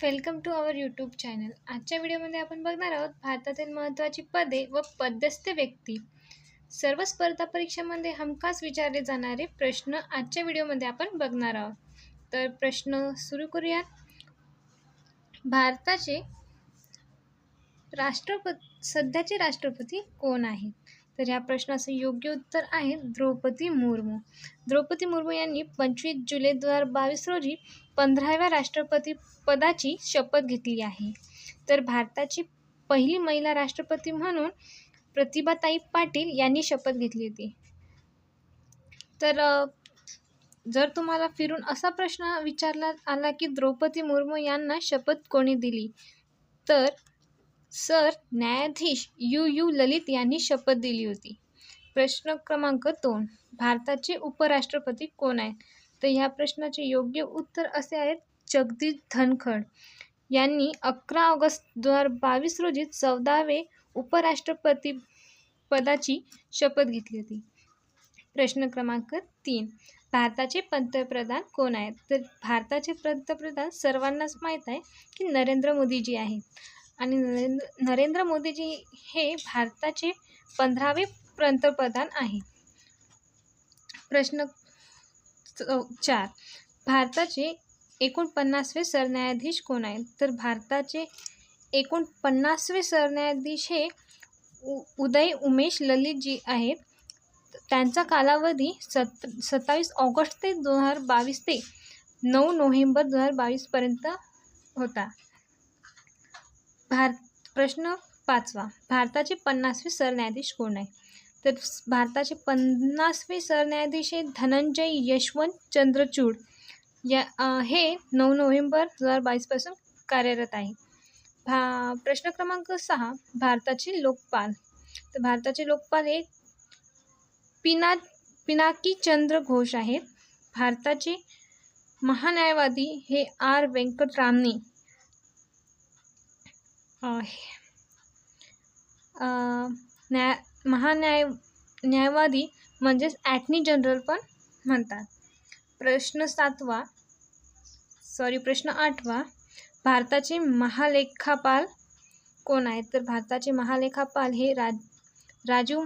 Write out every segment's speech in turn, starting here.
Welcome to our YouTube channel. आजच्या व्हिडिओमध्ये आपण बघणार आहोत भारतातील महत्त्वाची पदे व पदस्थ व्यक्ती. सर्व स्पर्धा परीक्षांमध्ये हमखास विचारले जाणारे प्रश्न आजच्या व्हिडिओमध्ये आपण बघणार आहोत. तर प्रश्न सुरू करूयात. भारताचे राष्ट्रपती सध्याचे राष्ट्रपती कोण आहेत? तर ह्या प्रश्नाचं योग्य उत्तर आहे द्रौपदी मुर्मू. द्रौपदी मुर्मू यांनी पंचवीस जुलै दोन हजार बावीस रोजी पंधराव्या राष्ट्रपती पदाची शपथ घेतली आहे. तर भारताची पहिली महिला राष्ट्रपती म्हणून प्रतिभाताई पाटील यांनी शपथ घेतली होती. तर जर तुम्हाला फिरून असा प्रश्न विचारला आला की द्रौपदी मुर्मू यांना शपथ कोणी दिली? तर सर न्यायाधीश यू यू ललित यांनी शपथ दिली होती. प्रश्न क्रमांक दोन. भारताचे उपराष्ट्रपती कोण आहेत? तर ह्या प्रश्नाचे योग्य उत्तर असे आहेत जगदीश धनखड. यांनी अकरा ऑगस्ट दोन हजार बावीस रोजी चौदावे उपराष्ट्रपती पदाची शपथ घेतली होती. प्रश्न क्रमांक तीन. भारताचे पंतप्रधान कोण आहेत? तर भारताचे पंतप्रधान सर्वांनाच माहीत आहे की नरेंद्र मोदीजी आहेत. आणि नरेंद्र नरेंद्र मोदीजी हे भारताचे पंधरावे पंतप्रधान आहे प्रश्न चार. भारताचे एकोणपन्नासवे सरन्यायाधीश कोण आहेत? तर भारताचे एकोणपन्नासवे सरन्यायाधीश हे उ उदय उमेश ललितजी आहेत. त्यांचा कालावधी सत सत्तावीस ऑगस्ट ते दोन हजार बावीस ते नऊ नोव्हेंबर दोन हजार बावीसपर्यंत होता. भारत प्रश्न पाचवा. भारताचे पन्नासवे सरन्यायाधीश कोण आहे? तर भारताचे पन्नासवे सरन्यायाधीश हे धनंजय यशवंत चंद्रचूड. या हे नऊ नोव्हेंबर दोन हजार बावीसपासून कार्यरत आहे. भा प्रश्न क्रमांक सहा. भारताचे लोकपाल. तर भारताचे लोकपाल हे पिना पिनाकी चंद्र घोष आहेत. भारताचे महान्यायवादी हे आर व्यंकटरामनी न्याय महान्याय न्यायवादी म्हणजेच ॲटनी जनरल पण म्हणतात. प्रश्न सातवा सॉरी प्रश्न आठवा भारताचे महालेखापाल कोण आहेत तर भारताचे महालेखापाल हे राज राजू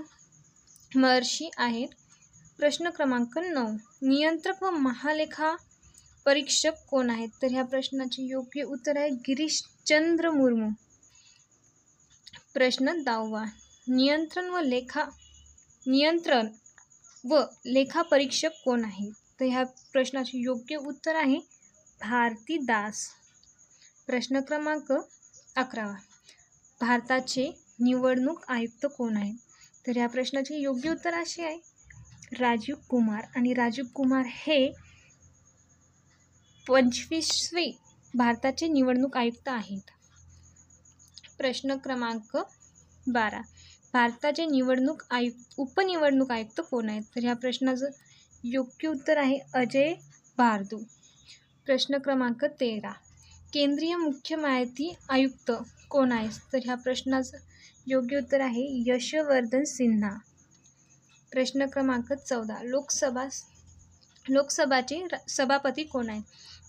महर्षी आहेत. प्रश्न क्रमांक नऊ नियंत्रक व महालेखा परीक्षक कोण आहेत? तर ह्या प्रश्नाचे योग्य उत्तर आहे गिरीशचंद्र मुर्मू. प्रश्न दहावा नियंत्रण व लेखा नियंत्रण व लेखा परीक्षक कोण आहेत तर ह्या प्रश्नाचे योग्य उत्तर आहे भारती दास. प्रश्न क्रमांक अकरावा भारताचे निवडणूक आयुक्त कोण आहेत? तर ह्या प्रश्नाचे योग्य उत्तर असे आहे राजीव कुमार. आणि राजीव कुमार हे पंचवीसवे भारताचे निवडणूक आयुक्त आहेत. प्रश्न क्रमांक बारा. भारताचे निवडणूक आयुक्त उपनिवडणूक आयुक्त कोण आहेत? तर ह्या प्रश्नाचं योग्य उत्तर आहे अजय भारदू प्रश्न क्रमांक तेरा. केंद्रीय मुख्य माहिती आयुक्त कोण आहेत? तर ह्या प्रश्नाचं योग्य उत्तर आहे यशवर्धन सिन्हा. प्रश्न क्रमांक चौदा. लोकसभा लोकसभाचे सभापती कोण आहेत?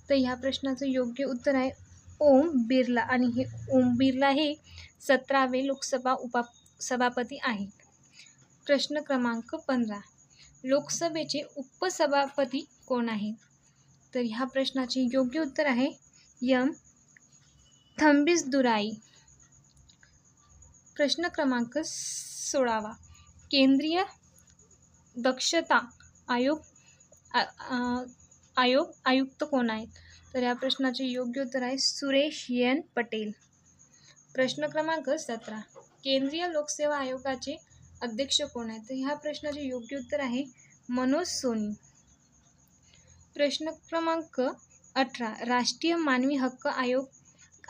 तर ह्या प्रश्नाचं योग्य उत्तर आहे ओम बिर्ला आणि हे ओम बिर्ला हे सतरावे लोकसभा उपा सभापती आहेत. प्रश्न क्रमांक पंधरा. लोकसभेचे उपसभापती कोण आहेत? तर ह्या प्रश्नाचे योग्य उत्तर आहे यम. थंबिस दुराई. प्रश्न क्रमांक सोळावा. केंद्रीय दक्षता आयोग आ- आ- आयोग आयुक्त कोण आहेत? तर या प्रश्नाचे योग्य उत्तर आहे सुरेश एन पटेल. प्रश्न क्रमांक सतरा. केंद्रीय लोकसेवा आयोगाचे अध्यक्ष कोण आहेत? तर ह्या प्रश्नाचे योग्य उत्तर आहे मनोज सोनी. प्रश्न क्रमांक अठरा. राष्ट्रीय मानवी हक्क आयोग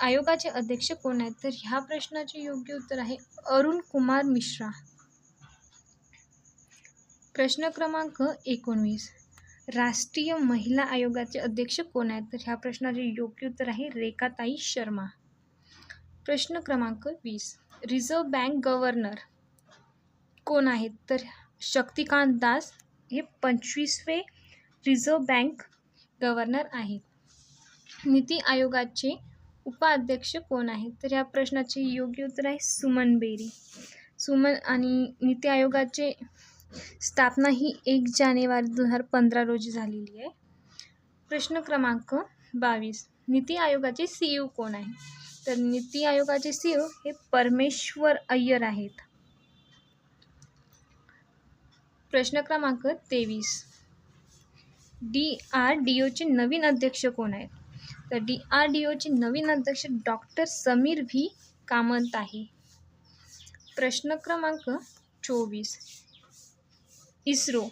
आयोगाचे अध्यक्ष कोण आहेत? तर ह्या प्रश्नाचे योग्य उत्तर आहे अरुण कुमार मिश्रा. प्रश्न क्रमांक एकोणवीस. राष्ट्रीय महिला आयोगाचे अध्यक्ष कोण आहेत? तर ह्या प्रश्नाचे योग्य उत्तर आहे रेखाताई शर्मा. प्रश्न क्रमांक वीस. रिझर्व्ह बँक गव्हर्नर कोण आहेत? तर शक्तिकांत दास हे पंचवीसवे रिझर्व्ह बँक गव्हर्नर आहेत. नीती आयोगाचे उपाध्यक्ष कोण आहेत? तर या प्रश्नाचे योग्य उत्तर आहे सुमन बेरी. सुमन आणि नीती आयोगाचे स्थापना ही एक जानेवारी दोन हजार पंधरा रोजी झालेली आहे. प्रश्न क्रमांक बावीस. नीती आयोगाचे सी ओ कोण आहे? तर नीती आयोगाचे सी हे परमेश्वर अय्यर आहेत. प्रश्न क्रमांक तेवीस. डी आर डी ओचे नवीन अध्यक्ष कोण आहेत? तर डी आर डी ओचे नवीन अध्यक्ष डॉक्टर समीर व्ही कामत आहे. प्रश्न क्रमांक चोवीस. इस्रो.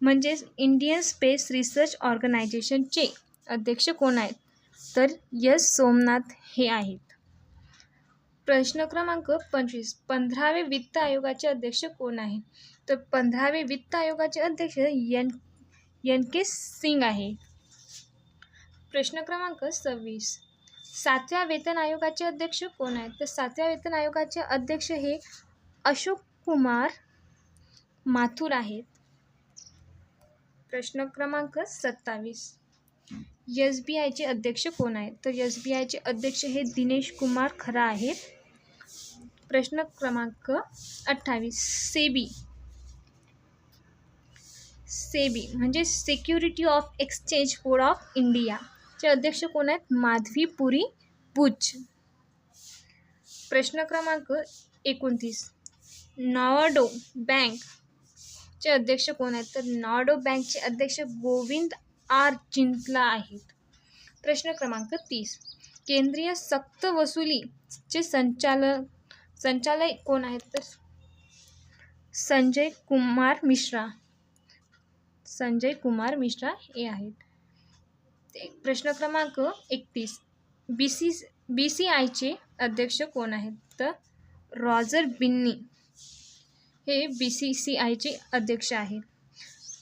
म्हणजेच इंडियन स्पेस रिसर्च ऑर्गनायझेशनचे अध्यक्ष कोण आहेत? तर यस सोमनाथ हे आहेत. प्रश्न क्रमांक पंचवीस. पंधरावे वित्त आयोगाचे अध्यक्ष कोण आहेत? तर पंधरावे वित्त आयोगाचे अध्यक्ष यन यन के सिंग आहे प्रश्न क्रमांक सव्वीस. सातव्या वेतन आयोगाचे अध्यक्ष कोण आहेत? तर सातव्या वेतन आयोगाचे अध्यक्ष हे अशोक कुमार माथुर आहेत. प्रश्न क्रमांक सत्तावीस. एस बी आयचे अध्यक्ष कोण आहेत? तर एस बी आयचे अध्यक्ष हे दिनेश कुमार खरा आहेत. प्रश्न क्रमांक अठ्ठावीस. सेबी. सेबी म्हणजे security of exchange board of इंडियाचे अध्यक्ष कोण आहेत? माधवी पुरी बुच प्रश्न क्रमांक एकोणतीस. नॉर्डो चे अध्यक्ष कोण आहेत? तर नॉर्डो बँकचे अध्यक्ष गोविंद आर चिंतला आहेत. प्रश्न क्रमांक तीस. केंद्रीय सक्त वसुलीचे संचालक संचालक कोण आहेत? तर संजय कुमार मिश्रा. संजय कुमार मिश्रा हे आहेत. ते प्रश्न क्रमांक एकतीस. बी सी बी सी आयचे अध्यक्ष कोण आहेत? तर रॉजर बिन्नी. हे बी सी सी आयचे अध्यक्ष आहेत.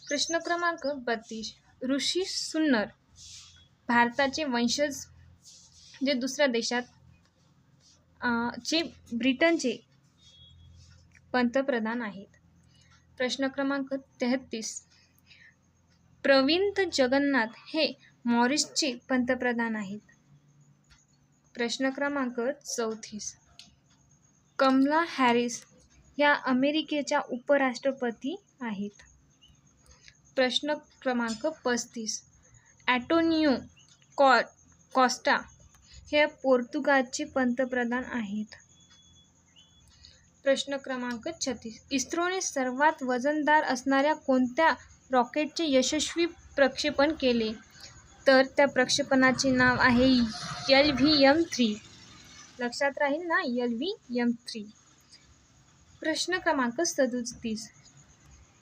प्रश्न क्रमांक बत्तीस. ऋषी सुन्नर भारताचे वंशज जे दुसऱ्या देशात जे ब्रिटनचे पंतप्रधान आहेत. प्रश्न क्रमांक तेहत्तीस प्रविंत जगन्नाथ हे मॉरिसचे पंतप्रधान आहेत. प्रश्न क्रमांक चौतीस. कमला हॅरिस ह्या अमेरिकेच्या उपराष्ट्रपती आहेत. प्रश्न क्रमांक पस्तीस. ॲटोनियो कॉ कॉस्टा हे पोर्तुगालचे पंतप्रधान आहेत. प्रश्न क्रमांक छत्तीस. इस्रोने सर्वात वजनदार असणाऱ्या कोणत्या रॉकेटचे यशस्वी प्रक्षेपण केले? तर त्या प्रक्षेपणाचे नाव आहे यल व्ही एम थ्री. लक्षात राहील ना? L V M three. प्रश्न क्रमांक सदोतीस.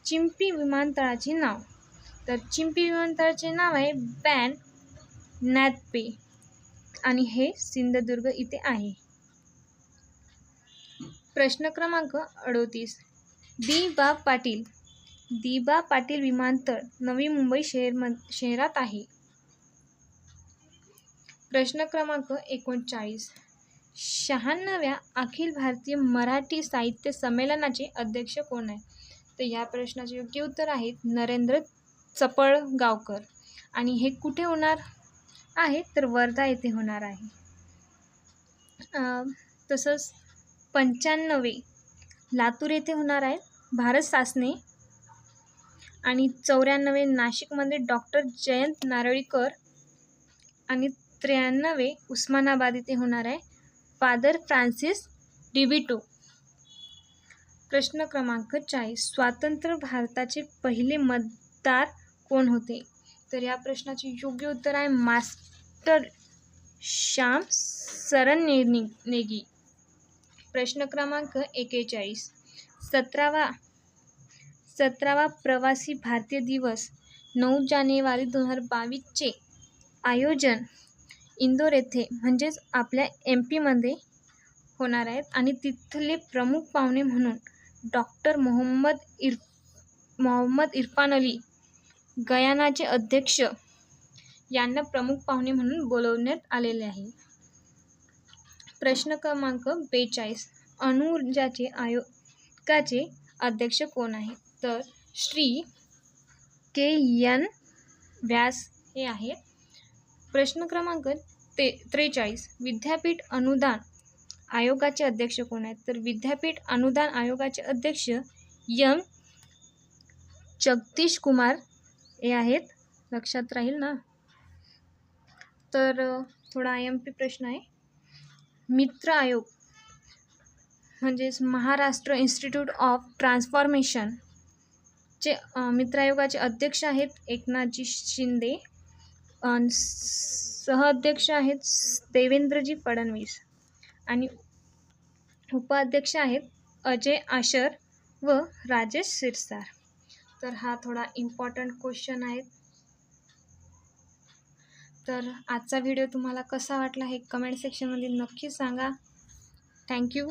चिंपी विमानतळाचे नाव. तर चिंपी विमानतळाचे नाव आहे बॅन नॅथपे. आणि हे सिंधुदुर्ग इथे आहे. प्रश्न क्रमांक अडोतीस. दी बा पाटील. दी बा पाटील विमानतळ नवी मुंबई शहर म शहरात आहे. प्रश्न क्रमांक एकोणचाळीस. शहाण्णव्या अखिल भारतीय मराठी साहित्य संमेलनाचे अध्यक्ष कोण आहे तर या प्रश्नाचे योग्य उत्तर आहेत नरेंद्र चपळगावकर. आणि हे कुठे होणार आहे? तर वर्धा येथे होणार आहे. तसंच पंच्याण्णवे लातूर येथे होणार आहे. भारत सासने आणि चौऱ्याण्णवे नाशिकमध्ये डॉक्टर जयंत नारळीकर. आणि त्र्याण्णवे उस्मानाबाद येथे होणार आहे. फादर फ्रान्सिस डिविटो प्रश्न क्रमांक चाळीस. स्वातंत्र्य भारताचे पहिले मतदार कोण होते? तर या प्रश्नाचे योग्य उत्तर आहे मास्टर श्याम सरन नेगी. प्रश्न क्रमांक एकेचाळीस. सतरावा सतरावा प्रवासी भारतीय दिवस नऊ जानेवारी दोन हजार बावीसचे आयोजन इंदोर येथे म्हणजेच आपल्या एम पीमध्ये होणार आहेत. आणि तिथले प्रमुख पाहुणे म्हणून doctor Mohamed Ir Mohamed Irfaan Ali गयानाचे अध्यक्ष यांना प्रमुख पाहुणे म्हणून बोलवण्यात आलेले आहे. प्रश्न क्रमांक बेचाळीस. अणुऊर्जाचे आयोगाचे अध्यक्ष कोण आहे तर श्री के यन व्यास हे आहेत. प्रश्न क्रमांक ते त्रेचाळीस. विद्यापीठ अनुदान आयोगाचे अध्यक्ष कोण आहेत? तर विद्यापीठ अनुदान आयोगाचे अध्यक्ष यम. जगदीश कुमार हे आहेत. लक्षात राहील ना? तर थोडा आय एम पी प्रश्न आहे. मित्र आयोग म्हणजेच महाराष्ट्र इन्स्टिट्यूट ऑफ ट्रान्सफॉर्मेशन चे मित्र आयोगाचे अध्यक्ष आहेत एकनाथजी शिंदे. सहअध्यक्ष आहेत देवेंद्रजी फडणवीस आणि उपाध्यक्ष आहेत अजय आशर व राजेश सिरसार. तर हा थोडा इम्पॉर्टंट क्वेश्चन आहे. तर आजचा व्हिडिओ तुम्हाला कसा वाटला हे कमेंट सेक्शनमध्ये नक्की सांगा. थँक्यू